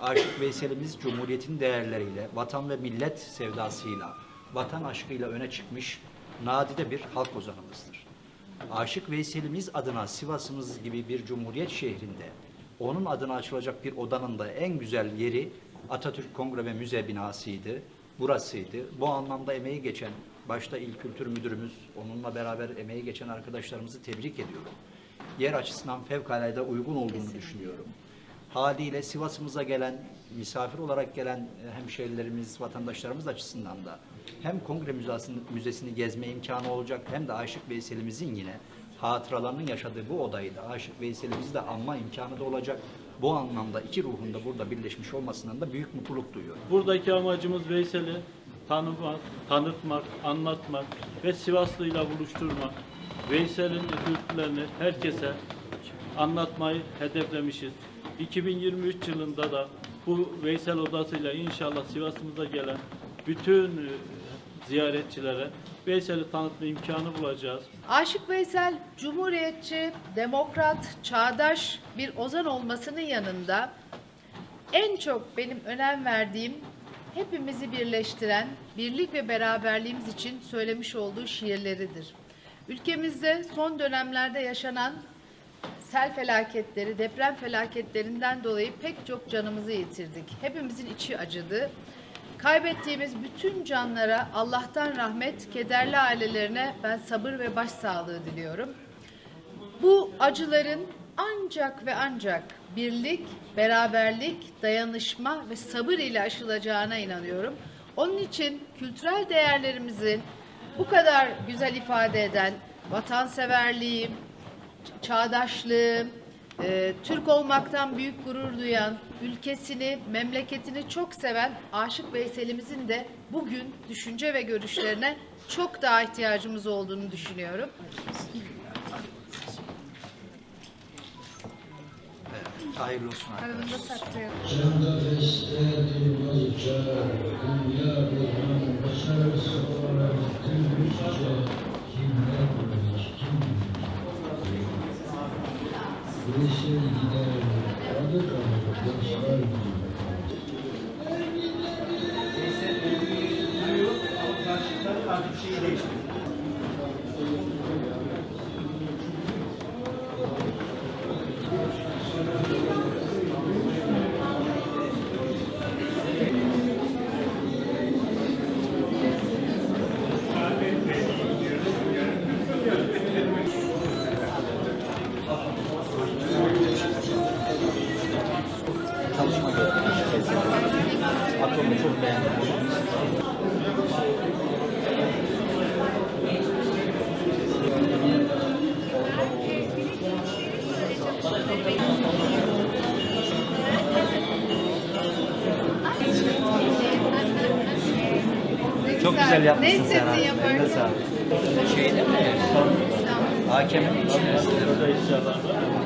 Aşık Veysel'imiz Cumhuriyet'in değerleriyle, vatan ve millet sevdasıyla, vatan aşkıyla öne çıkmış nadide bir halk ozanımızdır. Aşık Veysel'imiz adına Sivas'ımız gibi bir cumhuriyet şehrinde onun adına açılacak bir odanın da en güzel yeri Atatürk Kongre ve Müze binasıydı. Burasıydı. Bu anlamda emeği geçen başta İl Kültür Müdürümüz, onunla beraber emeği geçen arkadaşlarımızı tebrik ediyorum. Yer açısından fevkalade uygun olduğunu düşünüyorum. Haliyle Sivas'ımıza gelen, misafir olarak gelen e, hemşehrilerimiz, vatandaşlarımız açısından da hem Kongre Müzesini, Müzesi'ni gezme imkanı olacak hem de Aşık Veysel'imizin yine hatıralarının yaşadığı bu odayı da Aşık Veysel'imizi de anma imkanı da olacak. Bu anlamda iki ruhun da burada birleşmiş olmasından da büyük mutluluk duyuyorum. Buradaki amacımız Veysel'i tanımak, tanıtmak, anlatmak ve Sivaslı'yla buluşturmak. Veysel'in öykülerini herkese anlatmayı hedeflemişiz. 2023 yılında da bu Veysel Odası'yla inşallah Sivas'ımıza gelen bütün e, ziyaretçilere Veysel'i tanıtma imkanı bulacağız. Aşık Veysel, cumhuriyetçi, demokrat, çağdaş bir ozan olmasının yanında en çok benim önem verdiğim hepimizi birleştiren, birlik ve beraberliğimiz için söylemiş olduğu şiirleridir. Ülkemizde son dönemlerde yaşanan sel felaketleri, deprem felaketlerinden dolayı pek çok canımızı yitirdik. Hepimizin içi acıdı. Kaybettiğimiz bütün canlara Allah'tan rahmet, kederli ailelerine ben sabır ve başsağlığı diliyorum. Bu acıların ancak ve ancak birlik, beraberlik, dayanışma ve sabır ile aşılacağına inanıyorum. Onun için kültürel değerlerimizi bu kadar güzel ifade eden vatanseverliği, çağdaşlığı, e, Türk olmaktan büyük gurur duyan, ülkesini, memleketini çok seven Aşık Veysel'imizin de bugün düşünce ve görüşlerine çok daha ihtiyacımız olduğunu düşünüyorum. Hayırlı olsun arkadaşlar. Canda dünya Birisi gider, adı kalır, dostlar gibi. Çalışma Atomu çok beğendim. Çok güzel Ne yapmışsın sen. hissettin abi. yaparken? Şeyde mi? Hakemin içerisinde mi?